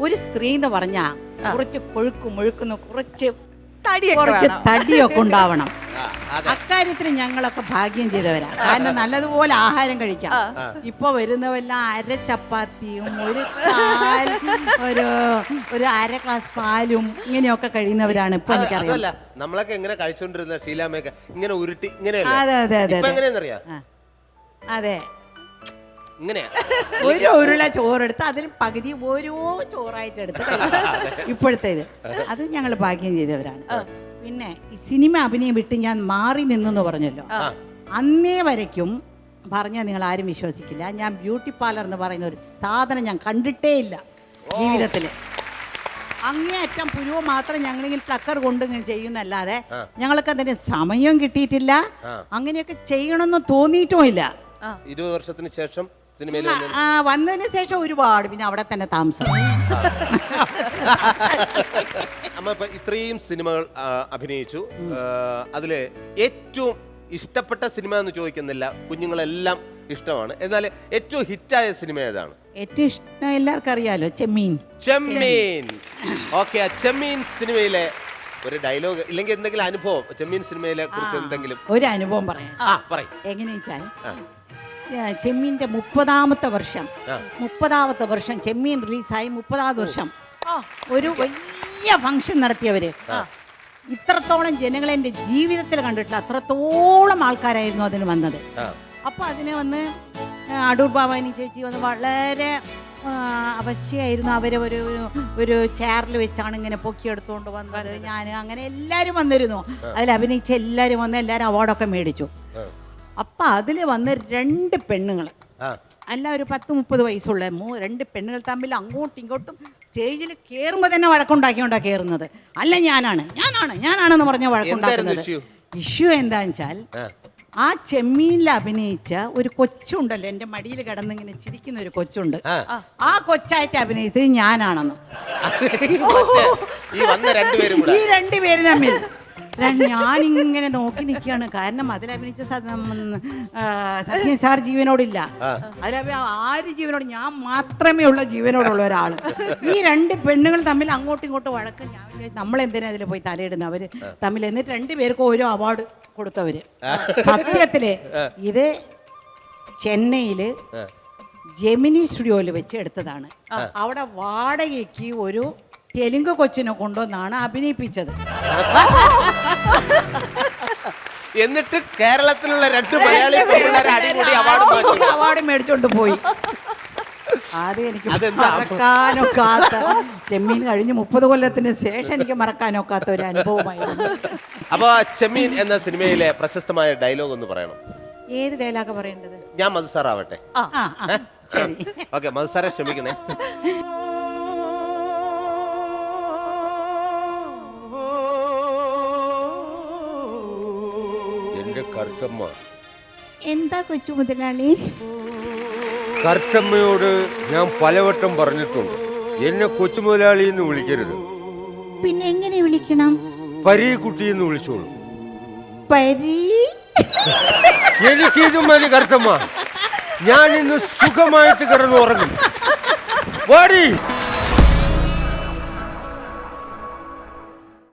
ഒരു സ്ത്രീ എന്ന് പറഞ്ഞാ കുറച്ച് കൊഴുക്കും മുഴുക്കുന്ന കുറച്ച് തടിയൊക്കെ കുറച്ച് തടിയൊക്കെ ഉണ്ടാവണം. അക്കാര്യത്തിന് അക്കാര്യത്തിൽ ഞങ്ങളൊക്കെ ഭാഗ്യം ചെയ്തവരാ. കാരണം നല്ലതുപോലെ ആഹാരം കഴിക്കാം. ഇപ്പൊ വരുന്നവെല്ലാം അര ചപ്പാത്തിയും ഒരു കാൽ ഒരു ഒരു അര ഗ്ലാസ് പാലും ഇങ്ങനെയൊക്കെ കഴിയുന്നവരാണ് ഇപ്പൊ എനിക്കറിയാം. നമ്മളൊക്കെ എങ്ങനെ കഴിച്ചോണ്ടിരുന്ന ശീലാമ്മയൊക്കെ ഇങ്ങനെ ഉരുട്ടി അതെ അതെ അതെ ഇപ്പൊ അതെ. അതെ. ഇങ്ങനെയാ. ഒരു ഉരുള ചോറെടുത്ത് അതിൽ പകുതി ഓരോ ചോറായിട്ട് എടുത്ത് കഴിക്കും. ഇപ്പോഴത്തേത്. അത് ഞങ്ങൾ ഭാഗ്യം ചെയ്തവരാണ്. പിന്നെ ഈ സിനിമ അഭിനയം വിട്ട് ഞാൻ മാറി നിന്നെന്ന് പറഞ്ഞല്ലോ. അന്നേ വരയ്ക്കും പറഞ്ഞാൽ നിങ്ങൾ ആരും വിശ്വസിക്കില്ല. ഞാൻ ബ്യൂട്ടി പാർലർ എന്ന് പറയുന്ന ഒരു സാധനം ഞാൻ കണ്ടിട്ടേ ഇല്ല ജീവിതത്തിൽ അങ്ങേയറ്റം പുരുവ് മാത്രം ഞങ്ങളിങ്ങനെ ടക്കർ കൊണ്ട് ഇങ്ങനെ ചെയ്യുന്നല്ലാതെ ഞങ്ങൾക്ക് അതിന് സമയം കിട്ടിയിട്ടില്ല. അങ്ങനെയൊക്കെ ചെയ്യണമെന്ന് തോന്നിയിട്ടുമില്ല ഇരുപത് വർഷത്തിന് ശേഷം സിനിമയിൽ ആ, ആ, വന്നതിന് ശേഷം ഒരുപാട് പിന്നെ അവിടെ തന്നെ താമസം. അമ്മ ഇപ്പൊ ഇത്രയും സിനിമകൾ ആ, അഭിനയിച്ചു. അതിലെ അതിൽ ഏറ്റവും ഇഷ്ടപ്പെട്ട സിനിമ എന്ന് ചോദിക്കുന്നില്ല. കുഞ്ഞുങ്ങളെല്ലാം ഇഷ്ടമാണ്. എന്നാൽ ഏറ്റവും ഹിറ്റായ സിനിമ ഏതാണ്? ഏറ്റവും ഇഷ്ടം എല്ലാവർക്കും അറിയാലോ ചെമ്മീൻ. ചെമ്മീൻ. ഓക്കെ ചെമ്മീൻ സിനിമയിലെ ഒരു ഡയലോഗ് ഇല്ലെങ്കിൽ എന്തെങ്കിലും അനുഭവം ചെമ്മീൻ സിനിമയിലെ കുറിച്ച് എന്തെങ്കിലും? ഒരു അനുഭവം പറയാം. ആ പറയും. എങ്ങനെ വെച്ചാൽ ആ. ചെമ്മീന്റെ മുപ്പതാമത്തെ വർഷം. മുപ്പതാമത്തെ വർഷം ചെമ്മീൻ റിലീസായി മുപ്പതാമത് വർഷം. ഒരു വലിയ ഫംഗ്ഷൻ നടത്തിയവര്. ഇത്രത്തോളം ജനങ്ങളെ എന്റെ ജീവിതത്തിൽ കണ്ടിട്ടില്ല. അത്രത്തോളം ആൾക്കാരായിരുന്നു അതിന് വന്നത്. അപ്പോൾ അതിന് വന്ന് അടൂർ ഭവാനി ചേച്ചി വന്ന് വളരെ അവശ്യമായിരുന്നു അവരെ ഒരു ഒരു- ചെയറിൽ വെച്ചാണ് ഇങ്ങനെ പൊക്കിയെടുത്തുകൊണ്ട് വന്നത്. ഞാൻ അങ്ങനെ എല്ലാവരും വന്നിരുന്നു. അതിൽ അഭിനയിച്ച എല്ലാവരും വന്ന് എല്ലാവരും അവാർഡൊക്കെ മേടിച്ചു. അപ്പം അതിൽ വന്ന് രണ്ട് പെണ്ണുങ്ങൾ അല്ല ഒരു പത്ത് മുപ്പത് വയസ്സുള്ള മൂ രണ്ട് പെണ്ണുങ്ങൾ തമ്മിൽ അങ്ങോട്ടും ഇങ്ങോട്ടും സ്റ്റേജിൽ കയറുമ്പോൾ തന്നെ വഴക്കുണ്ടാക്കിയോണ്ടാ കയറുന്നത് അല്ല ഞാനാണ്. ഞാനാണ്. ഞാനാണെന്ന് പറഞ്ഞ വഴക്കുണ്ടാക്കുന്നത്? ഇഷ്യൂ? എന്താന്ന് വെച്ചാൽ ആ. ചെമ്മീനിൽ അഭിനയിച്ച ഒരു കൊച്ചുണ്ടല്ലോ എന്റെ മടിയിൽ കിടന്നിങ്ങനെ ചിരിക്കുന്ന ഒരു കൊച്ചുണ്ട്. ആ. കൊച്ചായിട്ട് അഭിനയിച്ചത് ഞാനാണെന്ന്. ഈ രണ്ടുപേരും തമ്മിൽ. ഞാനിങ്ങനെ നോക്കി നിൽക്കുകയാണ്. കാരണം അതിലഭിനയിച്ച സത്യൻ സാർ ജീവനോടില്ല. അതിലഭി ആര് ജീവനോട്? ഞാൻ മാത്രമേ ഉള്ള ജീവനോടുള്ള ഒരാൾ ഈ രണ്ട് പെണ്ണുങ്ങൾ തമ്മിൽ അങ്ങോട്ടും ഇങ്ങോട്ടും വഴക്ക് ഞാൻ നമ്മൾ എന്തിനാ അതിൽ പോയി തലയിടുന്നത് അവർ തമ്മിൽ എന്നിട്ട് രണ്ടുപേർക്കും ഓരോ അവാർഡ് കൊടുത്തവര്. സത്യത്തിൽ ഇത് ചെന്നൈയിൽ. ജെമിനി സ്റ്റുഡിയോയിൽ വെച്ച് എടുത്തതാണ്. അവിടെ വാടകയ്ക്ക് ഒരു തെലുങ്ക് കൊച്ചിനെ കൊണ്ടുവന്നാണ് അഭിനയിപ്പിച്ചത്. എന്നിട്ട് കേരളത്തിലുള്ള രണ്ട് മലയാളി പെൺപിള്ളേരെ അവാർഡ് വാങ്ങി അവാർഡ് മേടിച്ചോണ്ട് പോയി. അത് എനിക്ക് അതെന്താ? മറക്കാനൊക്കാത്ത ചെമ്മീൻ കഴിഞ്ഞ് മുപ്പത് കൊല്ലത്തിന് ശേഷം എനിക്ക് മറക്കാനൊക്കാത്ത ഒരു അനുഭവമായിരുന്നു. അപ്പൊ ചെമ്മീൻ എന്ന സിനിമയിലെ പ്രശസ്തമായ ഡയലോഗ് ഒന്ന് പറയണം. ഏത് ഡയലോഗ പറയേണ്ടത്? ഞാൻ മധുസാറാവട്ടെ. ആ ആ ശരി. ഓക്കെ മധുസാറെ ക്ഷമിക്കണേ. എന്റെ കറുത്തമ്മ എന്താ കൊച്ചു മുതലാളി? കർത്തമ്മയോട് ഞാൻ പലവട്ടം പറഞ്ഞിട്ടുണ്ട്. എന്നെ കൊച്ചു മുതലാളി എന്ന് വിളിക്കരുത്. പിന്നെ എങ്ങനെ വിളിക്കണം? പരീക്കുട്ടി എന്ന് വിളിച്ചോളൂ. പരി? എനിക്കിത് മതി കർത്തമ്മ. ഞാൻ ഇന്ന് സുഖമായിട്ട് കിടന്നു ഉറങ്ങും വാടി.